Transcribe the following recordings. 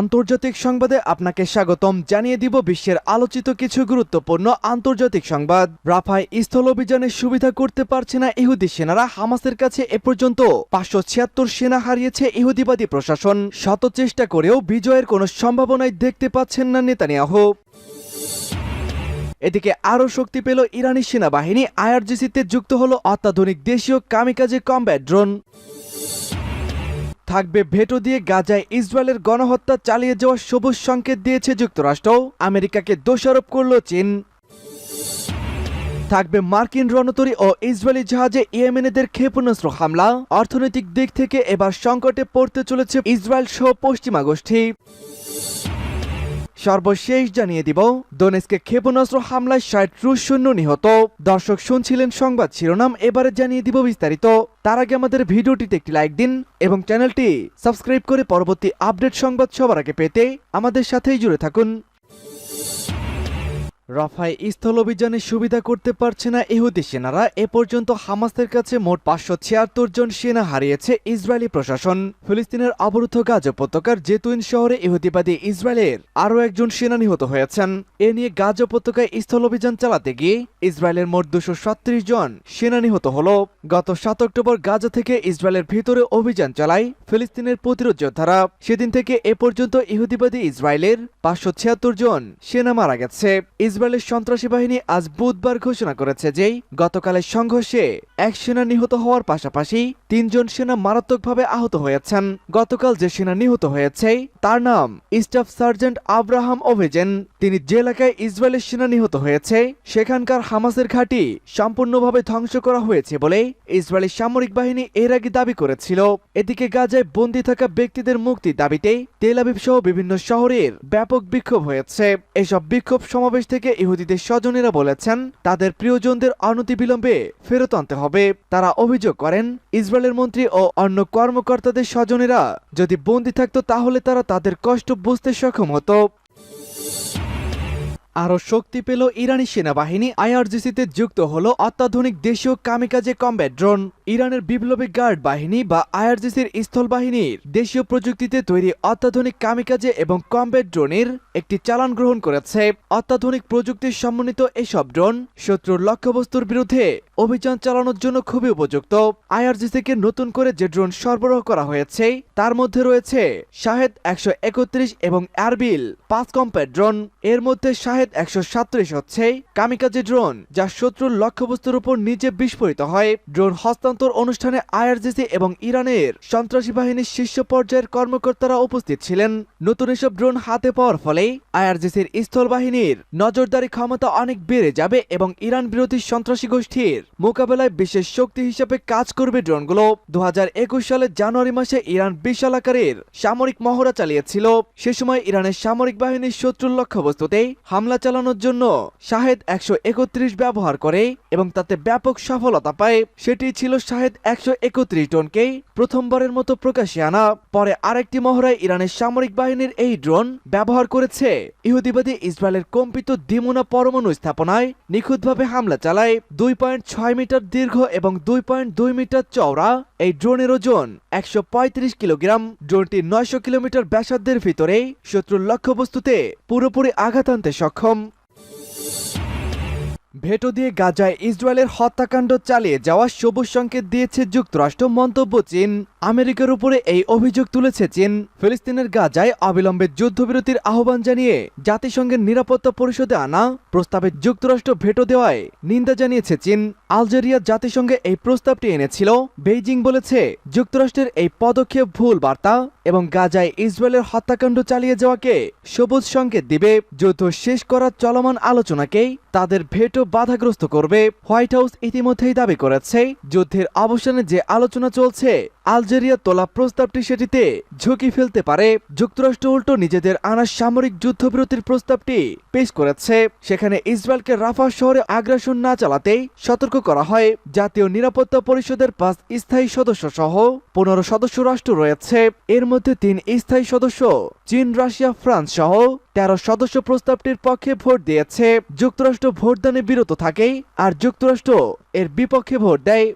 আন্তর্জাতিক সংবাদে আপনাকে স্বাগতম। জানিয়ে দিব বিশ্বের আলোচিত কিছু গুরুত্বপূর্ণ আন্তর্জাতিক সংবাদ। রাফায় স্থল অভিযানের সুবিধা করতে পারছে না ইহুদি সেনারা। হামাসের কাছে এ পর্যন্ত পাঁচশো ছিয়াত্তর সেনা হারিয়েছে ইহুদিবাদী প্রশাসন। শত চেষ্টা করেও বিজয়ের কোনো সম্ভাবনাই দেখতে পাচ্ছেন না নেতানিয়াহু। এদিকে আরও শক্তি পেল ইরানি সেনাবাহিনী। আইআরজিসিতে যুক্ত হলো অত্যাধুনিক দেশীয় কামিকাজে কমব্যাট ড্রোন। থাকবে ভেটো দিয়ে গাজায় ইসরায়েলের গণহত্যা চালিয়ে যাওয়ার সবুজ সংকেত দিয়েছে যুক্তরাষ্ট্র। আমেরিকাকে দোষারোপ করল চীন। থাকবে মার্কিন রণতরী ও ইসরায়েলি জাহাজে ইয়েমেনেদের ক্ষেপণাস্ত্র হামলা। অর্থনৈতিক দিক থেকে এবার সংকটে পড়তে চলেছে ইসরায়েল সহ পশ্চিমা গোষ্ঠী। সর্বশেষ জানিয়ে দিব দোনেসকে ক্ষেপণাস্ত্র হামলায় ষাট রুশ শূন্য নিহত। দর্শক শুনছিলেন সংবাদ শিরোনাম, এবারে জানিয়ে দিব বিস্তারিত। তার আগে আমাদের ভিডিওটিতে একটি লাইক দিন এবং চ্যানেলটি সাবস্ক্রাইব করে পরবর্তী আপডেট সংবাদ সবার আগে পেতে আমাদের সাথেই জুড়ে থাকুন। রাফায় স্থল অভিযানের সুবিধা করতে পারছে না ইহুদি সেনারা। এ পর্যন্ত হামাসের কাছে মোট পাঁচশো ছিয়াত্তর জন সেনা হারিয়েছে ইসরায়েলি প্রশাসন। ফিলিস্তিনের অবরুদ্ধ গাজ উপত্যকার জেতুইন শহরে ইহুদিবাদী ইসরায়েলের আরও একজন সেনা নিহত হয়েছেন। এ নিয়ে গাজ উপত্যকায় স্থল অভিযান চালাতে গিয়ে ইসরায়েলের মোট দুশো সাত্রিশ জন সেনা নিহত হল। গত সাত অক্টোবর গাজা থেকে ইসরায়েলের ভিতরে অভিযান চালায় ফিলিস্তিনের প্রতিরোধ যোদ্ধারা। সেদিন থেকে এ পর্যন্ত ইহুদিবাদী ইসরায়েলের পাঁচশো ছিয়াত্তর জন সেনা মারা গেছে। ইসরায়েলের সন্ত্রাসী বাহিনী আজ বুধবার ঘোষণা করেছে যে গতকালের সংঘর্ষে এক সেনা নিহত হওয়ার পাশাপাশি তিনজন সেনা মারাত্মকভাবে আহত হয়েছেন। গতকাল যে সেনা নিহত হয়েছে, তার নাম স্টাফ সার্জেন্ট আব্রাহাম ওভেজেন। তিনি যে এলাকায় ইসরায়েলের সেনা নিহত হয়েছে, সেখানকার হামাসের ঘাঁটি সম্পূর্ণভাবে ধ্বংস করা হয়েছে বলে ইসরায়েলের সামরিক বাহিনী এর আগে দাবি করেছিল। এদিকে গাজায় বন্দী থাকা ব্যক্তিদের মুক্তি দাবিতে তেল আবিব সহ বিভিন্ন শহরের ব্যাপক বিক্ষোভ হয়েছে। এসব বিক্ষোভ সমাবেশ থেকে ইহুদিদের স্বজনেরা বলেছেন, তাদের প্রিয়জনদের অনতিবিলম্বে ফেরত আনতে হবে। তারা অভিযোগ করেন, ইসরায়েলের মন্ত্রী ও অন্য কর্মকর্তাদের স্বজনেরা যদি বন্দী থাকতো তাহলে তারা তাদের কষ্ট বুঝতে সক্ষম হতো। আরও শক্তি পেল ইরানি সেনাবাহিনী। আইআরজিসিতে যুক্ত হল অত্যাধুনিক দেশীয় কামিকাজে কমব্যাট ড্রোন। ইরানের বিপ্লবী গার্ড বাহিনী বা আইআরজিসির স্থল বাহিনীর দেশীয় প্রযুক্তিতে তৈরি অত্যাধুনিক কামিকাজে এবং কমব্যাট ড্রোনের একটি চালান গ্রহণ করেছে। অত্যাধুনিক প্রযুক্তির সমন্বিত এসব ড্রোন শত্রুর লক্ষ্যবস্তুর বিরুদ্ধে অভিযান চালানোর জন্য খুবই উপযুক্ত। আইআরজিসিকে নতুন করে যে ড্রোন সরবরাহ করা হয়েছে, তার মধ্যে রয়েছে শাহেদ একশো একত্রিশ এবং অ্যারবিল পাঁচ কম্প্যাট ড্রোন। এর মধ্যে শাহেদ একশো সাত্রিশ হচ্ছে কামিকাজে ড্রোন যা শত্রুর লক্ষ্যবস্তুর উপর নিজে বিস্ফোরিত হয়। ড্রোন হস্তান্তর অনুষ্ঠানে আইআরজিসি এবং ইরানের সন্ত্রাসী বাহিনীর শীর্ষ পর্যায়ের কর্মকর্তারা উপস্থিত ছিলেন। নতুন এসব ড্রোন হাতে পাওয়ার ফলে আইআরজিসির স্থল বাহিনীর নজরদারি ক্ষমতা অনেক বেড়ে যাবে এবং ইরান বিরোধী সন্ত্রাসী গোষ্ঠীর মোকাবেলায় বিশেষ শক্তি হিসেবে কাজ করবে ড্রোনগুলো। দু একুশ সালের জানুয়ারি মাসে ইরান বিশাল আকারের সামরিক মহড়া চালিয়েছিল। সে সময় ইরানের সামরিক বাহিনীর শত্রুর লক্ষ্যবস্তুতে হামলা চালানোর জন্য শাহেদ একশো একত্রিশ ব্যবহার করে এবং তাতে ব্যাপক সফলতা পায়। সেটি ছিল শাহেদ একশো একত্রিশ টনকে প্রথমবারের মতো প্রকাশে আনা। পরে আরেকটি মহড়ায় ইরানের সামরিক বাহিনীর এই ড্রোন ব্যবহার করেছে। ইহুদিবাদী ইসরায়েলের কম্পিত দিমুনা পরমাণু স্থাপনায় নিখুঁতভাবে হামলা চালায়। দুই পয়েন্ট ছয় মিটার দীর্ঘ এবং দুই পয়েন্ট দুই মিটার চওড়া এই ড্রোনের ওজন একশো পঁয়ত্রিশ কিলোগ্রাম। ড্রোনটি নয়শো কিলোমিটার ব্যাসার্ধের ভিতরে শত্রুর লক্ষ্যবস্তুতে পুরোপুরি আঘাত আনতে সক্ষম। ভেটো দিয়ে গাজায় ইসরায়েলের হত্যাকাণ্ড চালিয়ে যাওয়া সবুজ সংকেত দিয়েছে যুক্তরাষ্ট্র, মন্তব্য চীন। আমেরিকার উপরে এই অভিযোগ তুলেছে চীন। ফিলিস্তিনের গাজায় অবিলম্বে যুদ্ধবিরতির আহ্বান জানিয়ে জাতিসংঘের নিরাপত্তা পরিষদে আনা প্রস্তাবে যুক্তরাষ্ট্র ভেটো দেওয়ায় নিন্দা জানিয়েছে চীন। আলজেরিয়া জাতিসংঘে এই প্রস্তাবটি এনেছিল। বেইজিং বলেছে, যুক্তরাষ্ট্রের এই পদক্ষেপ ভুল বার্তা এবং গাজায় ইসরায়েলের হত্যাকাণ্ড চালিয়ে যাওয়াকে সবুজ সংকেত দিবে। যুদ্ধ শেষ করার চলমান আলোচনাকেই তাদের ভেটো বাধাগ্রস্ত করবে। হোয়াইট হাউস ইতিমধ্যেই দাবি করেছে যুদ্ধের অবসানে যে আলোচনা চলছে আলজেরিয়া তোলা প্রস্তাবটি সেটিতে ঝুঁকি ফেলতে পারে। যুক্তরাষ্ট্র উল্টো নিজেদের আনা সামরিক যুদ্ধবিরতির প্রস্তাবটি পেশ করেছে। সেখানে ইসরায়েলকে রাফা শহরে আগ্রাসন না চালাতেই সতর্ক করা হয়। জাতীয় নিরাপত্তা পরিষদের পাঁচ স্থায়ী সদস্য সহ পনেরো সদস্য রাষ্ট্র রয়েছে। এর মধ্যে তিন স্থায়ী সদস্য চীন, রাশিয়া, ফ্রান্স সহ তেরো সদস্য প্রস্তাবটির পক্ষে ভোট দিয়েছে। যুক্তরাষ্ট্র ভোটদানে বিরত থাকে আর যুক্তরাষ্ট্র এর বিপক্ষে ভোট দেয়।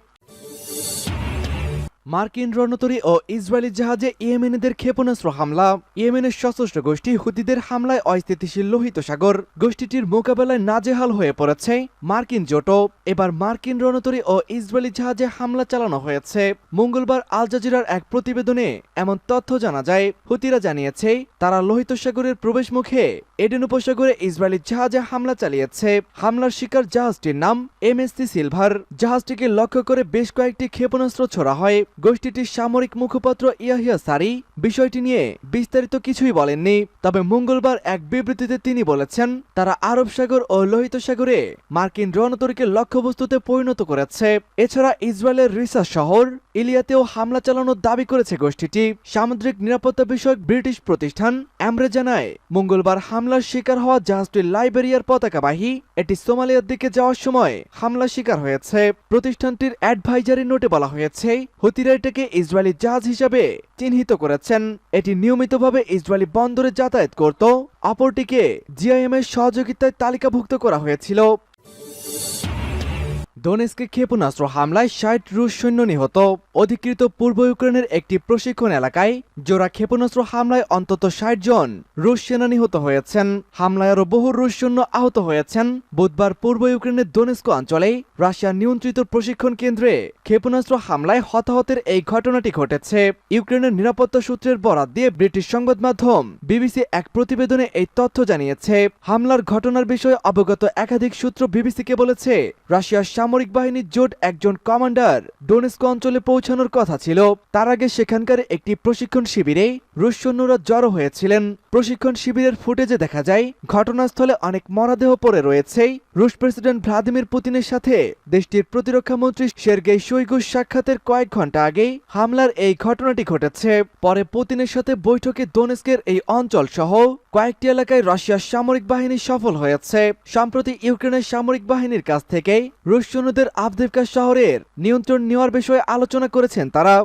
মার্কিন রণতরী ও ইসরায়েলি জাহাজে ইয়েমেনিদের ক্ষেপণাস্ত্র হামলা। ইয়েমেনের সশস্ত্র গোষ্ঠী হুতিদের হামলায় অস্থিতিশীল লোহিত সাগর। গোষ্ঠীটির মোকাবেলায় নাজেহাল হয়ে পড়েছে মার্কিন জোটো এবার মার্কিন রণতরী ও ইসরায়েলি জাহাজে হামলা চালানো হয়েছে। মঙ্গলবার আল জাজিরার এক প্রতিবেদনে এমন তথ্য জানা যায়। হুতিরা জানিয়েছে, তারা লোহিত সাগরের প্রবেশ মুখে এডেন উপসাগরে ইসরায়েলি জাহাজে হামলা চালিয়েছে। হামলার শিকার জাহাজটির নাম এমএসসি সিলভার। জাহাজটিকে লক্ষ্য করে বেশ কয়েকটি ক্ষেপণাস্ত্র ছোড়া হয়। গোষ্ঠীটির সামরিক মুখপাত্র ইয়াহিয়া সারি বিষয়টি নিয়ে বিস্তারিত কিছুই বলেননি, তবে মঙ্গলবার এক বিবৃতিতে তিনি বলেছেন, তারা আরব সাগর ও লোহিত সাগরে মার্কিন রণতরীকে লক্ষ্যবস্তুতে পরিণত করেছে। এছাড়া ইসরায়েলের রিসা শহর ইলিয়াতেও হামলা চালানোর দাবি করেছে গোষ্ঠীটি। সামুদ্রিক নিরাপত্তা বিষয়ক ব্রিটিশ প্রতিষ্ঠান অ্যামরে জানায়, মঙ্গলবার হামলার শিকার হওয়া জাহাজটি লাইবেরিয়ার পতাকাবাহী, এটি সোমালিয়ার দিকে যাওয়ার সময় হামলা শিকার হয়েছে। প্রতিষ্ঠানটির অ্যাডভাইজারি নোটে বলা হয়েছে হুতিরা এটাকে ইসরায়েলি জাহাজ হিসাবে চিহ্নিত করেছেন। এটি নিয়মিতভাবে ইসরায়েলি বন্দরে যাতায়াত করত। অপরটিকে জিআইএম এর সহযোগিতায় তালিকাভুক্ত করা হয়েছিল। দোনেস্কে ক্ষেপণাস্ত্র হামলায় ষাট রুশ সৈন্য নিহত। অধিকৃত পূর্ব ইউক্রেনের একটি প্রশিক্ষণ এলাকায় জোড়া ক্ষেপণাস্ত্র হামলায় অন্তত ষাট জন রুশ সেনা নিহত হয়েছেন। হামলায় আরও বহু রুশ সৈন্য আহত হয়েছেন। বুধবার পূর্ব ইউক্রেনের দোনেস্ক অঞ্চলে রাশিয়া নিয়ন্ত্রিত প্রশিক্ষণ কেন্দ্রে ক্ষেপণাস্ত্র হামলায় হতাহতের এই ঘটনাটি ঘটেছে। ইউক্রেনের নিরাপত্তা সূত্রের বরাত দিয়ে ব্রিটিশ সংবাদ মাধ্যম বিবিসি এক প্রতিবেদনে এই তথ্য জানিয়েছে। হামলার ঘটনার বিষয়ে অবগত একাধিক সূত্র বিবিসিকে বলেছে, রাশিয়ার বাহিনীর জোট একজন কমান্ডার ডোনেস্ক অঞ্চলে পৌঁছানোর কথা ছিল। তার আগে সেখানকার একটি প্রশিক্ষণ শিবিরে রুশ সৈন্যরা জড়ো হয়েছিলেন। প্রশিক্ষণ শিবিরের ফুটেজে দেখা যায়, ঘটনাস্থলে অনেক মরাদেহ পড়ে রয়েছে। রুশ প্রেসিডেন্ট ভ্লাদিমির পুতিনের সাথে দেশটির প্রতিরক্ষা মন্ত্রী সের্গেই শৈগুর সাক্ষাতের কয়েক ঘণ্টা আগেই হামলার এই ঘটনাটি ঘটেছে। পরে পুতিনের সাথে বৈঠকে দোনেস্কের এই অঞ্চল সহ কয়েকটি এলাকায় রাশিয়ার সামরিক বাহিনী সফল হয়েছে। সম্প্রতি ইউক্রেনের সামরিক বাহিনীর কাছ থেকে রুশ সৈন্যদের আবদেবকা শহরের নিয়ন্ত্রণ নেওয়ার বিষয়ে আলোচনা করেছেন তারা।